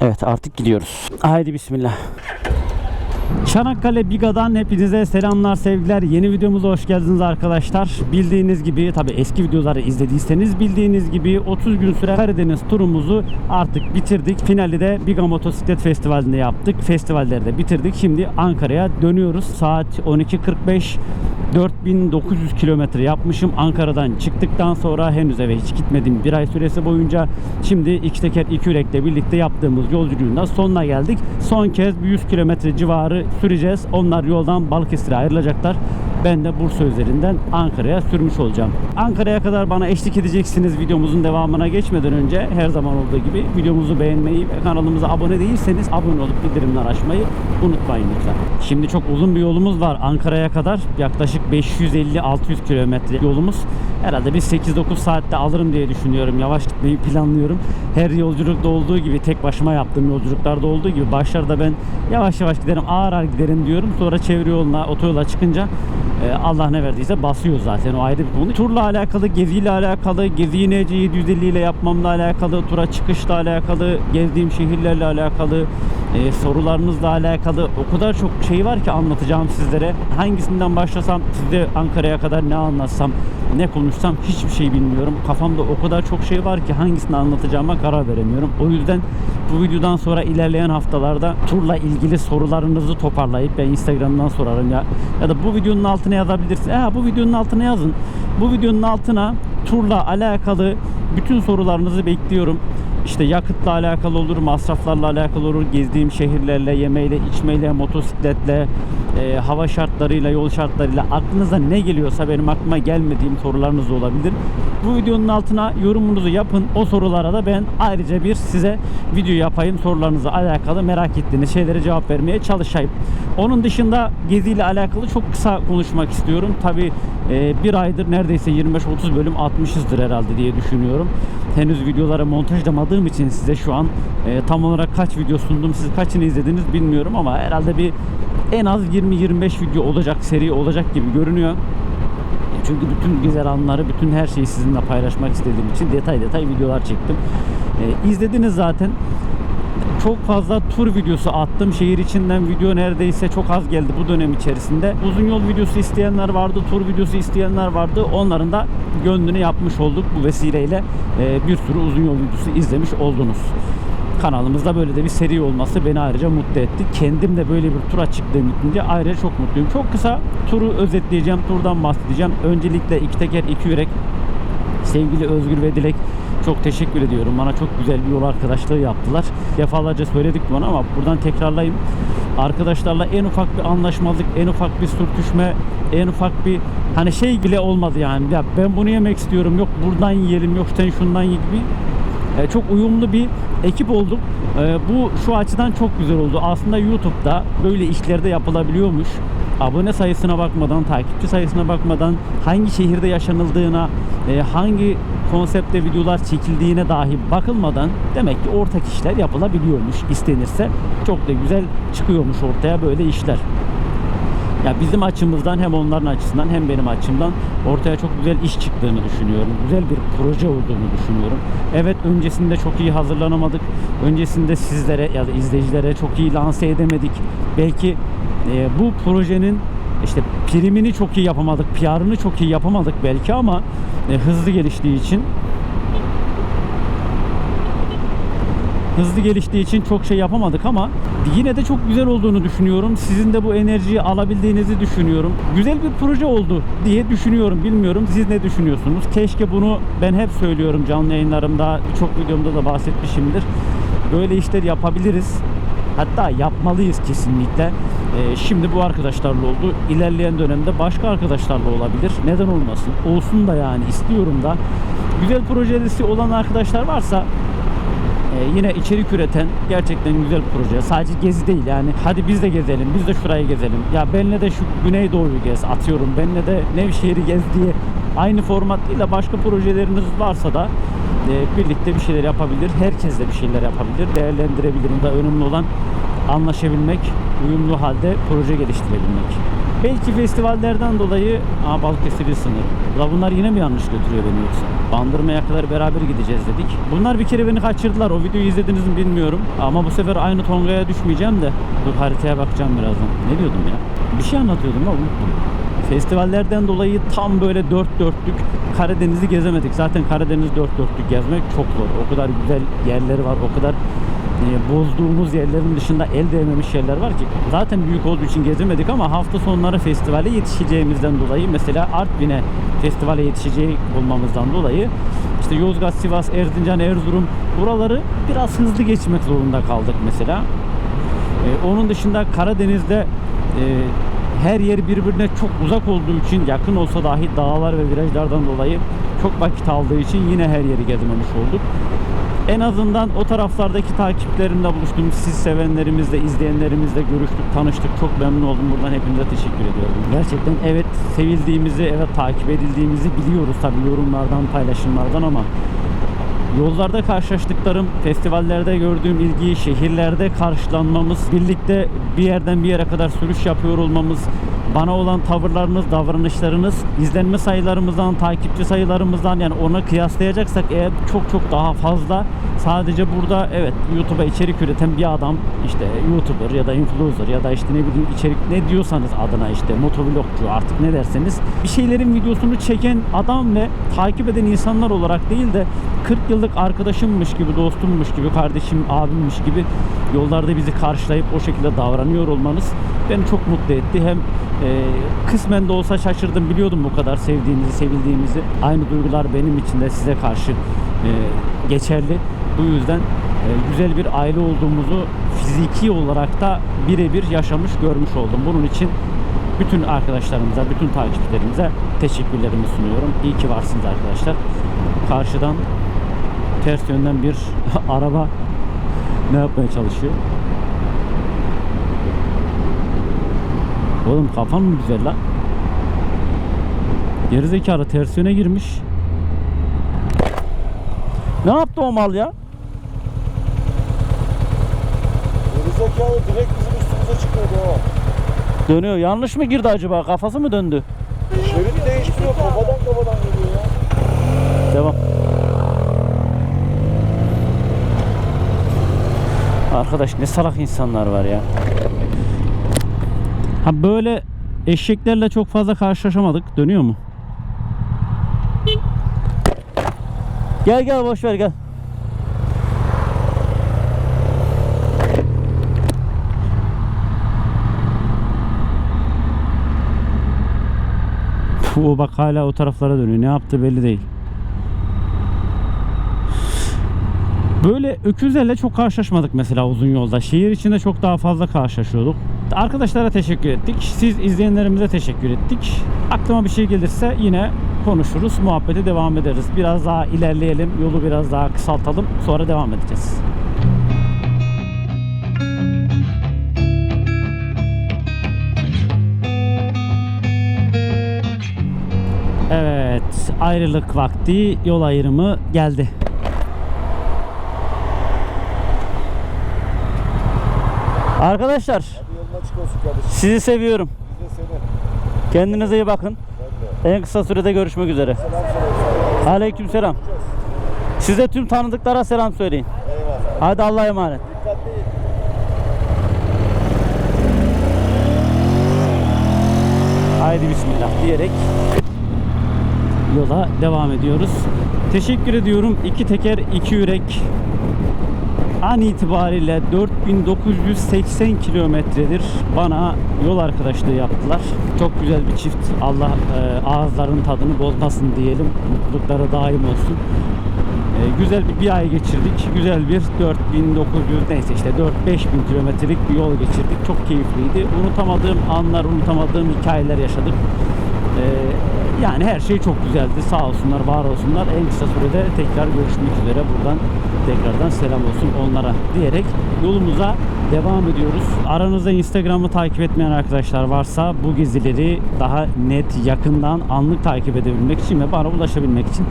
Evet artık gidiyoruz. Haydi bismillah. Çanakkale Biga'dan hepinize selamlar sevgiler. Yeni videomuza hoş geldiniz arkadaşlar. Bildiğiniz gibi tabi eski videoları izlediyseniz bildiğiniz gibi 30 gün süren Karadeniz turumuzu artık bitirdik. Finali de Biga Motosiklet Festivali'nde yaptık. Festivalleri de bitirdik. Şimdi Ankara'ya dönüyoruz. Saat 12.45 4900 kilometre yapmışım. Ankara'dan çıktıktan sonra henüz eve hiç gitmedim. Bir ay süresi boyunca şimdi iki teker iki yürekle birlikte yaptığımız yolculuğun da sonuna geldik. Son kez bir 100 kilometre civarı süreceğiz. Onlar yoldan Balıkesir'e ayrılacaklar. Ben de Bursa üzerinden Ankara'ya sürmüş olacağım. Ankara'ya kadar bana eşlik edeceksiniz videomuzun devamına geçmeden önce her zaman olduğu gibi videomuzu beğenmeyi ve kanalımıza abone değilseniz abone olup bildirimler açmayı unutmayın lütfen. Şimdi çok uzun bir yolumuz var Ankara'ya kadar. Yaklaşık 550-600 kilometre yolumuz. Herhalde bir 8-9 saatte alırım diye düşünüyorum. Yavaş gitmeyi planlıyorum. Her yolculukta olduğu gibi tek başıma yaptığım yolculuklarda olduğu gibi başlarda ben yavaş yavaş giderim ağır ağır giderim diyorum. Sonra çevre yoluna otoyola çıkınca e, Allah ne verdiyse basıyor zaten o ayrı bir konu. Turla alakalı, geziyle alakalı, geziyi nece 750 ile yapmamla alakalı, tura çıkışla alakalı, gezdiğim şehirlerle alakalı, e, sorularınızla alakalı o kadar çok şey var ki anlatacağım sizlere. Hangisinden başlasam size Ankara'ya kadar ne anlatsam, ne konuşsam hiçbir şey bilmiyorum. Kafamda o kadar çok şey var ki hangisini anlatacağıma karar veremiyorum. O yüzden bu videodan sonra ilerleyen haftalarda turla ilgili sorularınızı toparlayıp ben Instagram'dan sorarım ya. Ya da bu videonun altına yazabilirsiniz. Ha, bu videonun altına yazın. Bu videonun altına turla alakalı bütün sorularınızı bekliyorum. İşte yakıtla alakalı olur, masraflarla alakalı olur, gezdiğim şehirlerle, yemeyle, içmeyle, motosikletle, e, hava şartlarıyla, yol şartlarıyla aklınıza ne geliyorsa benim aklıma gelmediğim sorularınız da olabilir. Bu videonun altına yorumunuzu yapın. O sorulara da ben ayrıca bir size video yapayım. Sorularınızla alakalı merak ettiğiniz şeylere cevap vermeye çalışayım. Onun dışında geziyle alakalı çok kısa konuşmak istiyorum. Tabi bir aydır neredeyse 25-30 bölüm atmışızdır herhalde diye düşünüyorum. Henüz videolara montajlamadığım için size şu an e, tam olarak kaç video sundum, siz kaçını izlediniz bilmiyorum ama herhalde bir en az 20-25 video olacak, seri olacak gibi görünüyor. Çünkü bütün güzel anları, bütün her şeyi sizinle paylaşmak istediğim için detay detay videolar çektim. E, izlediniz zaten. Çok fazla tur videosu attım. Şehir içinden video neredeyse çok az geldi bu dönem içerisinde. Uzun yol videosu isteyenler vardı, tur videosu isteyenler vardı. Onların da gönlünü yapmış olduk bu vesileyle. E, bir sürü uzun yol videosu izlemiş oldunuz kanalımızda böyle de bir seri olması beni ayrıca mutlu etti. Kendim de böyle bir tura çıktığım bitince ayrıca çok mutluyum. Çok kısa turu özetleyeceğim, turdan bahsedeceğim. Öncelikle iki teker iki yürek sevgili Özgür ve Dilek çok teşekkür ediyorum. Bana çok güzel bir yol arkadaşlığı yaptılar. Defalarca söyledik bunu ama buradan tekrarlayayım. Arkadaşlarla en ufak bir anlaşmazlık, en ufak bir sürtüşme, en ufak bir hani şey bile olmadı yani. Ya ben bunu yemek istiyorum. Yok buradan yiyelim, yok sen şundan ye gibi e, çok uyumlu bir ekip olduk. E, bu şu açıdan çok güzel oldu. Aslında YouTube'da böyle işlerde yapılabiliyormuş. Abone sayısına bakmadan, takipçi sayısına bakmadan, hangi şehirde yaşanıldığına, e, hangi konsepte videolar çekildiğine dahi bakılmadan demek ki ortak işler yapılabiliyormuş istenirse. Çok da güzel çıkıyormuş ortaya böyle işler. Ya bizim açımızdan hem onların açısından hem benim açımdan ortaya çok güzel iş çıktığını düşünüyorum. Güzel bir proje olduğunu düşünüyorum. Evet öncesinde çok iyi hazırlanamadık. Öncesinde sizlere ya da izleyicilere çok iyi lanse edemedik. Belki e, bu projenin işte primini çok iyi yapamadık, PR'ını çok iyi yapamadık belki ama e, hızlı geliştiği için hızlı geliştiği için çok şey yapamadık ama yine de çok güzel olduğunu düşünüyorum. Sizin de bu enerjiyi alabildiğinizi düşünüyorum. Güzel bir proje oldu diye düşünüyorum. Bilmiyorum siz ne düşünüyorsunuz? Keşke bunu ben hep söylüyorum canlı yayınlarımda, birçok videomda da bahsetmişimdir. Böyle işler yapabiliriz. Hatta yapmalıyız kesinlikle. Ee, şimdi bu arkadaşlarla oldu. İlerleyen dönemde başka arkadaşlarla olabilir. Neden olmasın? Olsun da yani istiyorum da. Güzel projesi olan arkadaşlar varsa ee, yine içerik üreten gerçekten güzel proje. Sadece gezi değil yani. Hadi biz de gezelim, biz de şurayı gezelim. Ya benle de şu Güneydoğu'yu gez atıyorum. Benle de Nevşehir'i gez diye aynı format değil de başka projeleriniz varsa da e, birlikte bir şeyler yapabilir. Herkes de bir şeyler yapabilir. Değerlendirebilirim. Da önemli olan anlaşabilmek, uyumlu halde proje geliştirebilmek. Belki festivallerden dolayı Aa, Balıkesir'i sınır. La bunlar yine mi yanlış götürüyor beni yoksa? Bandırmaya kadar beraber gideceğiz dedik. Bunlar bir kere beni kaçırdılar. O videoyu izlediniz mi bilmiyorum. Ama bu sefer aynı Tonga'ya düşmeyeceğim de. Dur haritaya bakacağım birazdan. Ne diyordum ya? Bir şey anlatıyordum ama unuttum. Festivallerden dolayı tam böyle dört dörtlük Karadeniz'i gezemedik. Zaten Karadeniz dört dörtlük gezmek çok zor. O kadar güzel yerleri var. O kadar e, bozduğumuz yerlerin dışında el değmemiş yerler var ki zaten büyük olduğu için gezemedik ama hafta sonları festivale yetişeceğimizden dolayı mesela Artvin'e festivale yetişeceği olmamızdan dolayı işte Yozgat, Sivas, Erzincan, Erzurum buraları biraz hızlı geçmek zorunda kaldık mesela. E, onun dışında Karadeniz'de e, her yer birbirine çok uzak olduğu için yakın olsa dahi dağlar ve virajlardan dolayı çok vakit aldığı için yine her yeri gezmemiş olduk. En azından o taraflardaki takiplerimle buluştum. Siz sevenlerimizle, izleyenlerimizle görüştük, tanıştık. Çok memnun oldum. Buradan hepinize teşekkür ediyorum. Gerçekten evet sevildiğimizi, evet takip edildiğimizi biliyoruz tabii yorumlardan, paylaşımlardan ama Yollarda karşılaştıklarım, festivallerde gördüğüm ilgiyi, şehirlerde karşılanmamız, birlikte bir yerden bir yere kadar sürüş yapıyor olmamız, bana olan tavırlarınız, davranışlarınız, izlenme sayılarımızdan, takipçi sayılarımızdan yani ona kıyaslayacaksak eğer çok çok daha fazla. Sadece burada evet YouTube'a içerik üreten bir adam işte YouTuber ya da influencer ya da işte ne bileyim içerik ne diyorsanız adına işte motovlogcu artık ne derseniz bir şeylerin videosunu çeken adam ve takip eden insanlar olarak değil de 40 yıllık arkadaşımmış gibi, dostummuş gibi, kardeşim, abimmiş gibi yollarda bizi karşılayıp o şekilde davranıyor olmanız beni çok mutlu etti. Hem e, kısmen de olsa şaşırdım. Biliyordum bu kadar sevdiğinizi, sevildiğimizi. Aynı duygular benim için de size karşı e, geçerli. Bu yüzden e, güzel bir aile olduğumuzu fiziki olarak da birebir yaşamış, görmüş oldum. Bunun için bütün arkadaşlarımıza, bütün takipçilerimize teşekkürlerimi sunuyorum. İyi ki varsınız arkadaşlar. Karşıdan ters yönden bir araba ne yapmaya çalışıyor? Oğlum kafan mı güzel lan? Gerizekalı ters yöne girmiş. Ne yaptı o mal ya? Gerizekalı direkt bizim üstümüze çıkıyordu o. Dönüyor. Yanlış mı girdi acaba? Kafası mı döndü? Şeridi değiştiriyor kafadan kafadan geliyor ya. Devam. Arkadaş ne salak insanlar var ya. Ha böyle eşeklerle çok fazla karşılaşamadık. Dönüyor mu? Gel gel boş ver gel. Puh, bak hala o taraflara dönüyor. Ne yaptı belli değil. Böyle öküzlerle çok karşılaşmadık mesela uzun yolda. Şehir içinde çok daha fazla karşılaşıyorduk. Arkadaşlara teşekkür ettik. Siz izleyenlerimize teşekkür ettik. Aklıma bir şey gelirse yine konuşuruz. Muhabbete devam ederiz. Biraz daha ilerleyelim. Yolu biraz daha kısaltalım. Sonra devam edeceğiz. Evet, ayrılık vakti, yol ayrımı geldi. Arkadaşlar, sizi seviyorum. Kendinize iyi bakın. En kısa sürede görüşmek üzere. Selam söyle. Aleykümselam. Size tüm tanıdıklara selam söyleyin. Eyvallah. Hadi Allah'a emanet. Haydi bismillah diyerek yola devam ediyoruz. Teşekkür ediyorum. İki teker, iki yürek an itibariyle 4980 kilometredir bana yol arkadaşlığı yaptılar. Çok güzel bir çift. Allah e, ağızların tadını bozmasın diyelim. Mutlulukları daim olsun. E, güzel bir, bir ay geçirdik. Güzel bir 4900 neyse işte 4-5 bin kilometrelik bir yol geçirdik. Çok keyifliydi. Unutamadığım anlar, unutamadığım hikayeler yaşadık. Yani her şey çok güzeldi. Sağ olsunlar, var olsunlar. En kısa sürede tekrar görüşmek üzere. Buradan tekrardan selam olsun onlara diyerek yolumuza devam ediyoruz. Aranızda Instagram'ı takip etmeyen arkadaşlar varsa bu gezileri daha net, yakından, anlık takip edebilmek için ve bana ulaşabilmek için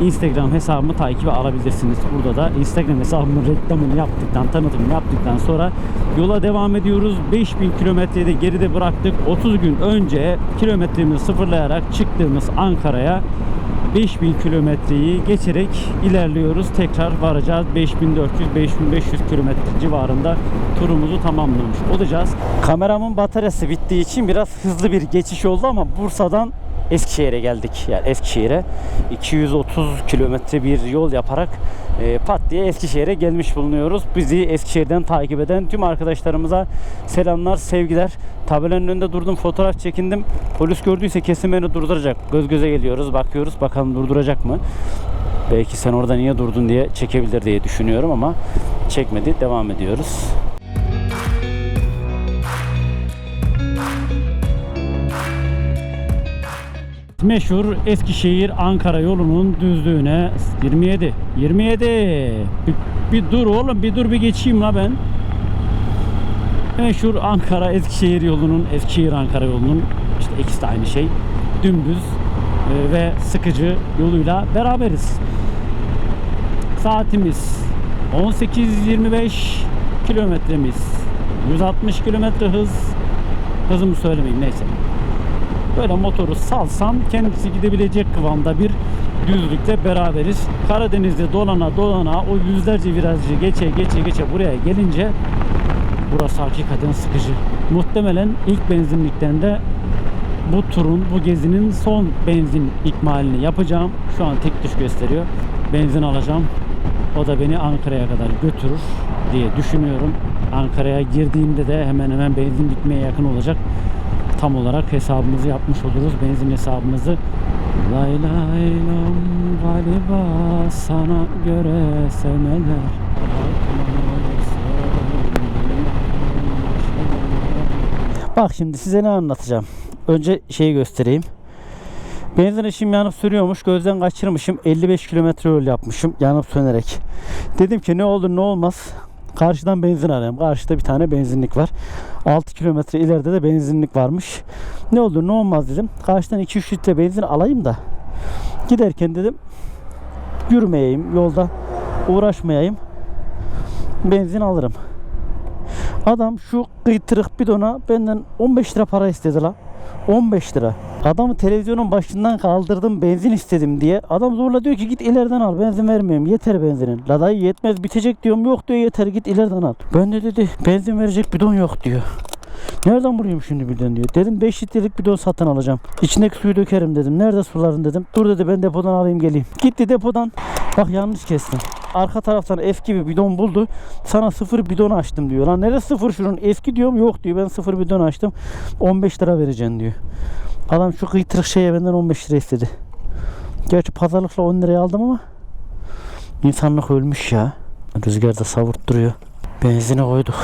Instagram hesabımı takibe alabilirsiniz. Burada da Instagram hesabımın reklamını yaptıktan, tanıtımını yaptıktan sonra yola devam ediyoruz. 5000 kilometreyi de geride bıraktık. 30 gün önce kilometremizi sıfırlayarak çıktığımız Ankara'ya 5000 kilometreyi geçerek ilerliyoruz. Tekrar varacağız. 5400-5500 kilometre civarında turumuzu tamamlamış olacağız. Kameramın bataryası bittiği için biraz hızlı bir geçiş oldu ama Bursa'dan Eskişehir'e geldik. Yani Eskişehir'e 230 kilometre bir yol yaparak e, pat diye Eskişehir'e gelmiş bulunuyoruz. Bizi Eskişehir'den takip eden tüm arkadaşlarımıza selamlar, sevgiler. Tabelanın önünde durdum, fotoğraf çekindim. Polis gördüyse kesin beni durduracak. Göz göze geliyoruz, bakıyoruz. Bakalım durduracak mı? Belki sen orada niye durdun diye çekebilir diye düşünüyorum ama çekmedi. Devam ediyoruz. Meşhur Eskişehir Ankara yolunun düzlüğüne 27 27 bir, bir dur oğlum bir dur bir geçeyim la ben. Meşhur Ankara Eskişehir yolunun Eskişehir Ankara yolunun işte ikisi de aynı şey dümdüz e, ve sıkıcı yoluyla beraberiz. Saatimiz 18.25 kilometremiz. 160 kilometre hız. Hızımı söylemeyeyim neyse böyle motoru salsam kendisi gidebilecek kıvamda bir düzlükte beraberiz. Karadeniz'de dolana dolana o yüzlerce virajı geçe geçe geçe buraya gelince burası hakikaten sıkıcı. Muhtemelen ilk benzinlikten de bu turun, bu gezinin son benzin ikmalini yapacağım. Şu an tek tuş gösteriyor. Benzin alacağım. O da beni Ankara'ya kadar götürür diye düşünüyorum. Ankara'ya girdiğimde de hemen hemen benzin bitmeye yakın olacak tam olarak hesabımızı yapmış oluruz. Benzin hesabımızı. Lay lay lam galiba sana göre sevmeler. Bak şimdi size ne anlatacağım. Önce şeyi göstereyim. Benzin ışığım yanıp sürüyormuş. Gözden kaçırmışım. 55 kilometre yol yapmışım. Yanıp sönerek. Dedim ki ne olur ne olmaz. Karşıdan benzin arayayım. Karşıda bir tane benzinlik var. 6 kilometre ileride de benzinlik varmış. Ne olur ne olmaz dedim. Karşıdan 2-3 litre benzin alayım da. Giderken dedim yürümeyeyim. Yolda uğraşmayayım. Benzin alırım. Adam şu kıytırık bidona benden 15 lira para istedi la. 15 lira. Adamı televizyonun başından kaldırdım benzin istedim diye. Adam zorla diyor ki git ileriden al benzin vermiyorum yeter benzinin. La dayı yetmez bitecek diyorum yok diyor yeter git ileriden al. Ben de dedi benzin verecek bidon yok diyor. Nereden bulayım şimdi bidon diyor. Dedim 5 litrelik bidon satın alacağım. İçindeki suyu dökerim dedim. Nerede suların dedim. Dur dedi ben depodan alayım geleyim. Gitti depodan. Bak yanlış kestim. Arka taraftan eski bir bidon buldu. Sana sıfır bidon açtım diyor. Lan neresi sıfır şunun? Eski diyorum yok diyor. Ben sıfır bidon açtım. 15 lira vereceksin diyor. Adam şu kıytırık şeye benden 15 lira istedi. Gerçi pazarlıkla 10 liraya aldım ama insanlık ölmüş ya. Rüzgarda savurtturuyor. Benzini koyduk.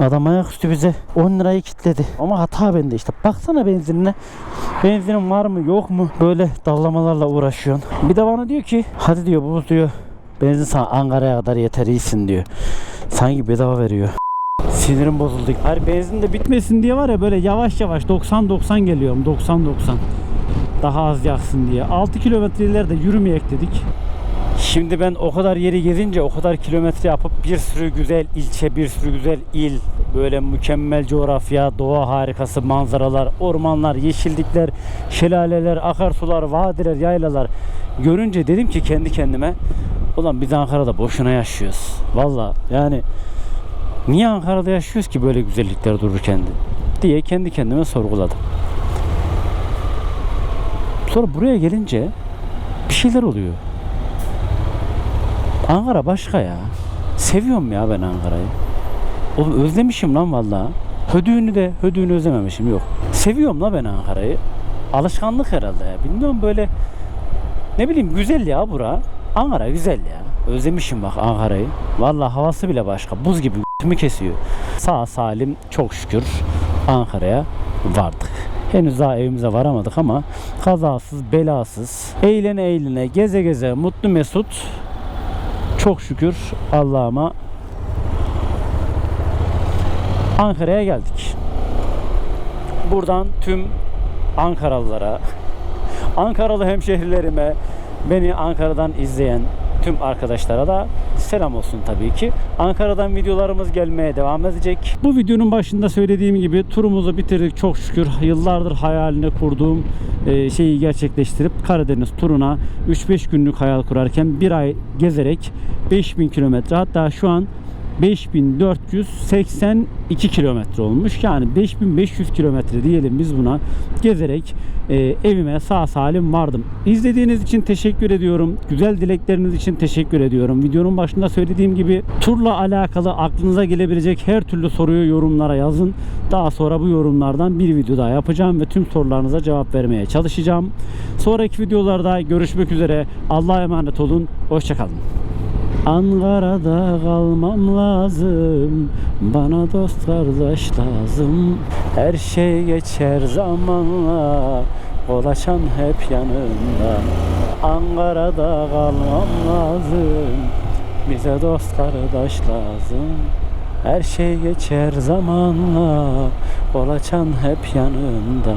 Adam ayaküstü bize 10 lirayı kitledi. Ama hata bende işte. Baksana benzinine. Benzinin var mı yok mu? Böyle dallamalarla uğraşıyorsun. Bir de bana diyor ki hadi diyor bu diyor benzin sana Ankara'ya kadar yeter iyisin diyor. Sanki bedava veriyor. Sinirim bozuldu. Hayır benzin de bitmesin diye var ya böyle yavaş yavaş 90-90 geliyorum. 90-90. Daha az yaksın diye. 6 kilometre ileride yürümeyek dedik. Şimdi ben o kadar yeri gezince o kadar kilometre yapıp bir sürü güzel ilçe, bir sürü güzel il, böyle mükemmel coğrafya, doğa harikası, manzaralar, ormanlar, yeşillikler, şelaleler, akarsular, vadiler, yaylalar görünce dedim ki kendi kendime ulan biz Ankara'da boşuna yaşıyoruz. Valla yani niye Ankara'da yaşıyoruz ki böyle güzellikler dururken diye kendi kendime sorguladım. Sonra buraya gelince bir şeyler oluyor. Ankara başka ya. Seviyorum ya ben Ankara'yı. Oğlum özlemişim lan vallahi. Hödüğünü de hödüğünü özlememişim yok. Seviyorum la ben Ankara'yı. Alışkanlık herhalde ya. Bilmiyorum böyle ne bileyim güzel ya bura. Ankara güzel ya. Özlemişim bak Ankara'yı. Vallahi havası bile başka. Buz gibi mi kesiyor. Sağ salim çok şükür Ankara'ya vardık. Henüz daha evimize varamadık ama kazasız belasız eğlene eğlene geze geze mutlu mesut çok şükür Allah'ıma Ankara'ya geldik. Buradan tüm Ankaralılara, Ankaralı hemşehrilerime, beni Ankara'dan izleyen tüm arkadaşlara da selam olsun tabii ki. Ankara'dan videolarımız gelmeye devam edecek. Bu videonun başında söylediğim gibi turumuzu bitirdik çok şükür. Yıllardır hayalini kurduğum e, şeyi gerçekleştirip Karadeniz turuna 3-5 günlük hayal kurarken bir ay gezerek 5000 kilometre hatta şu an 5482 kilometre olmuş. Yani 5500 kilometre diyelim biz buna gezerek e, evime sağ salim vardım. İzlediğiniz için teşekkür ediyorum. Güzel dilekleriniz için teşekkür ediyorum. Videonun başında söylediğim gibi turla alakalı aklınıza gelebilecek her türlü soruyu yorumlara yazın. Daha sonra bu yorumlardan bir video daha yapacağım ve tüm sorularınıza cevap vermeye çalışacağım. Sonraki videolarda görüşmek üzere. Allah'a emanet olun. Hoşçakalın. Ankara'da kalmam lazım. Bana dost kardeş lazım. Her şey geçer zamanla. Ulaşan hep yanımda. Ankara'da kalmam lazım. Bize dost kardeş lazım. Her şey geçer zamanla. Olaçan hep yanımda